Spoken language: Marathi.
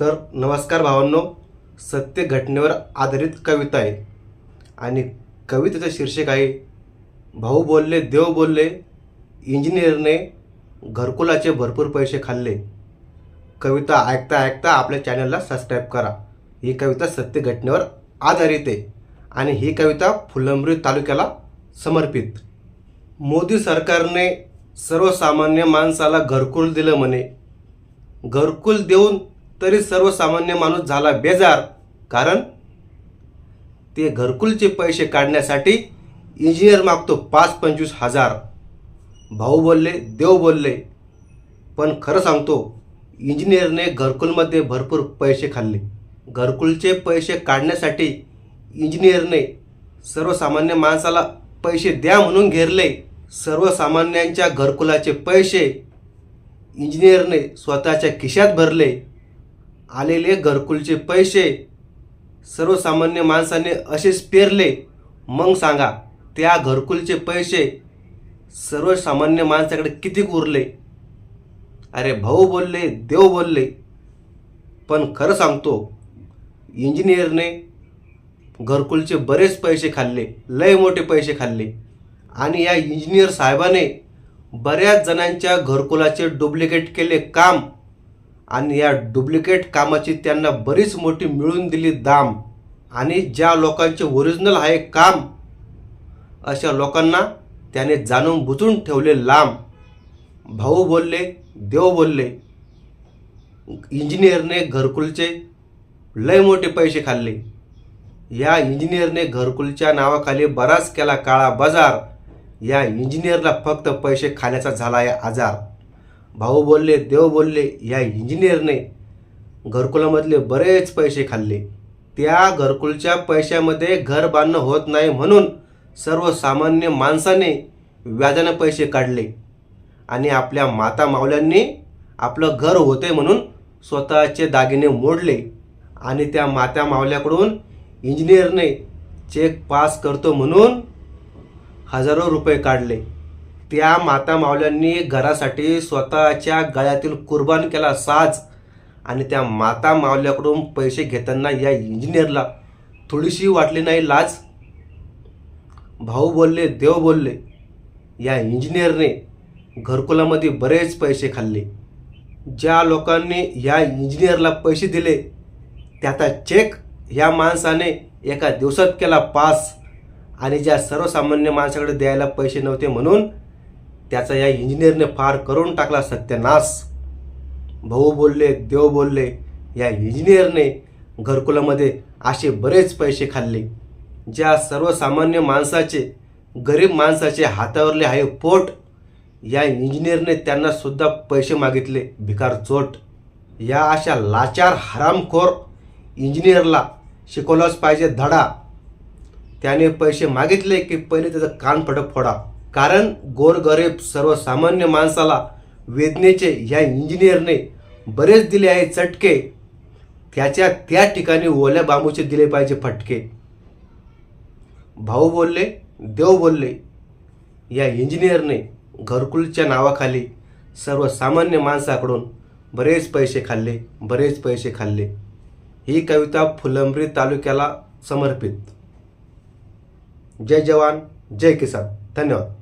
तर नमस्कार भावांनो सत्य घटनेवर आधारित कविता आहे आणि कवितेचं शीर्षक आहे भाऊ बोलले देव बोलले इंजिनियरने घरकुलाचे भरपूर पैसे खाल्ले. कविता ऐकता ऐकता आपल्या चॅनलला सबस्क्राईब करा. ही कविता सत्य घटनेवर आधारित आहे आणि ही कविता फुलंब्री तालुक्याला समर्पित. मोदी सरकारने सर्वसामान्य माणसाला घरकुल दिलं म्हणे. घरकुल देऊन तरी सर्वसामान्य माणूस झाला बेजार. कारण ते घरकुलचे पैसे काढण्यासाठी इंजिनियर मागतो पाच पंचवीस हजार. भाऊ बोलले देव बोलले. पण खरं सांगतो इंजिनियरने घरकुलमध्ये भरपूर पैसे खाल्ले. घरकुलचे पैसे काढण्यासाठी इंजिनियरने सर्वसामान्य माणसाला पैसे द्या म्हणून घेरले. सर्वसामान्यांच्या घरकुलाचे पैसे इंजिनियरने स्वतःच्या खिशात भरले. आलेले घरकुलचे पैसे सर्वसामान्य माणसाने असेच पेरले. मग सांगा त्या घरकुलचे पैसे सर्वसामान्य माणसाकडे किती उरले? अरे भाऊ बोलले देव बोलले. पण खरं सांगतो इंजिनियरने घरकुलचे बरेच पैसे खाल्ले लय मोठे पैसे खाल्ले. आणि या इंजिनियर साहेबाने बऱ्याच जणांच्या घरकुलाचे डुप्लिकेट केले काम आणि या डुप्लिकेट कामाची त्यांना बरीच मोठी मिळून दिली दाम. आणि ज्या लोकांचे ओरिजिनल आहे काम अशा लोकांना त्याने जाणून बुजून ठेवले लांब. भाऊ बोलले देव बोलले इंजिनियरने घरकुलचे लय मोठे पैसे खाल्ले. या इंजिनियरने घरकुलच्या नावाखाली बराच केला काळा बाजार. या इंजिनियरला फक्त पैसे खाण्याचा झाला आहे आजार. भाऊ बोलले देव बोलले या इंजिनियरने घरकुलामधले बरेच पैसे खाल्ले. त्या घरकुलच्या पैशामध्ये घर बांधणं होत नाही म्हणून सर्वसामान्य माणसाने व्याजानं पैसे काढले आणि आपल्या माता मावल्यांनी आपलं घर होते म्हणून स्वतःचे दागिने मोडले आणि त्या माता मावल्याकडून इंजिनियरने चेक पास करतो म्हणून हजारो रुपये काढले. त्या माता मावल्यांनी घरासाठी स्वतःच्या गळ्यातील कुर्बान केला साज आणि त्या माता मावल्याकडून पैसे घेताना या इंजिनियरला थोडीशी वाटली नाही लाज. भाऊ बोलले देव बोलले या इंजिनियरने घरकुलामध्ये बरेच पैसे खाल्ले. ज्या लोकांनी या इंजिनियरला पैसे दिले त्याचा चेक ह्या माणसाने एका दिवसात केला पास. आणि ज्या सर्वसामान्य माणसाकडे द्यायला पैसे नव्हते म्हणून त्याचा या इंजिनियरने फार करून टाकला सत्यानाश. भाऊ बोलले देव बोलले या इंजिनियरने घरकुलामध्ये असे बरेच पैसे खाल्ले ज्या सर्वसामान्य माणसाचे गरीब माणसाचे हातावरले आहे पोट. या इंजिनियरने त्यांना सुद्धा पैसे मागितले भिकार चोट. या अशा लाचार हरामखोर इंजिनियरला शिकवलाच पाहिजे धडा. त्याने पैसे मागितले की पहिले त्याचं कान फटक फोडा. कारण गोरगरीब सर्वसामान्य माणसाला वेदनेचे ह्या इंजिनियरने बरेच दिले आहे चटके. त्याच्या त्या ठिकाणी ओल्या बांबूचे दिले पाहिजे फटके. भाऊ बोलले देव बोलले या इंजिनियरने घरकुलच्या नावाखाली सर्वसामान्य माणसाकडून बरेच पैसे खाल्ले बरेच पैसे खाल्ले. ही कविता फुलंब्री तालुक्याला समर्पित. जय जवान जय किसान. धन्यवाद.